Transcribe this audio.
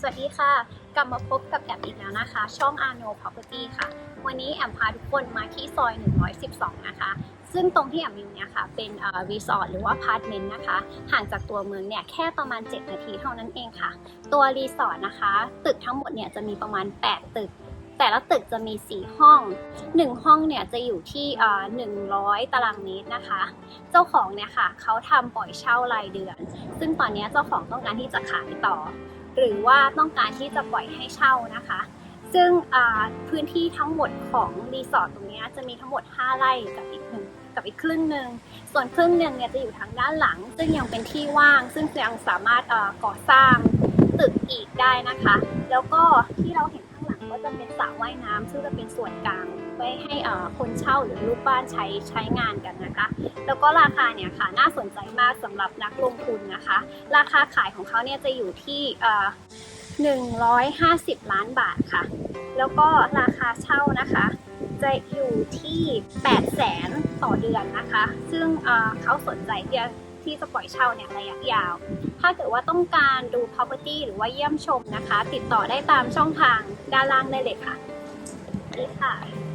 สวัสดีค่ะ กลับมาพบกับแอมอีกแล้วนะคะ ช่อง Arno Property ค่ะ วันนี้แอมพาทุกคนมาที่ซอย 112 นะคะ ซึ่งตรงที่แอมอยู่เนี่ยค่ะ เป็นรีสอร์ทหรือว่าพาร์ทเมนต์นะคะ ห่างจากตัวเมืองเนี่ยแค่ประมาณ 7 นาทีเท่านั้นเองค่ะ ตัวรีสอร์ทนะคะ ตึกทั้งหมดเนี่ยจะมีประมาณ 8 ตึก แต่ละตึกจะมี 4 ห้อง 1 ห้องเนี่ยจะอยู่ที่อ่า100 ตารางเมตรนะคะ เจ้าของเนี่ยค่ะเขาทำปล่อยเช่ารายเดือน ซึ่งตอนนี้เจ้าของต้องการที่จะขายต่อ หรือว่าต้องการที่จะปล่อยให้เช่านะคะ ซึ่งพื้นที่ทั้งหมดของรีสอร์ทตรงนี้จะมีทั้งหมด 5 ไร่กับอีกหนึ่งกับอีกครึ่งหนึ่ง ส่วนครึ่งหนึ่งเนี่ยจะอยู่ทางด้านหลัง ซึ่งยังเป็นที่ว่าง ซึ่งยังสามารถก่อสร้างตึกอีกได้นะคะ แล้วก็ที่เราเห็น ข้างหลังก็จะเป็นสระว่ายน้ำซึ่งจะเป็นส่วนกลางไว้ให้คนเช่าหรือลูกบ้านใช้ใช้งานกันนะคะ แล้วก็ราคาเนี่ยค่ะน่าสนใจมากสำหรับนักลงทุนนะคะ ราคาขายของเขาเนี่ยจะอยู่ที่เอ่อ150 ล้านบาทค่ะ แล้วก็ราคาเช่านะคะ จะอยู่ที่8แสนต่อเดือนนะคะ ซึ่งเอ่อเขาสนใจที่จะ ที่จะปล่อยเช่าเนี่ยระยะยาว ถ้าเกิดว่าต้องการดู property หรือว่าเยี่ยมชมนะคะ ติดต่อได้ตามช่องทางด้านล่างได้เลยค่ะสวัสดีค่ะ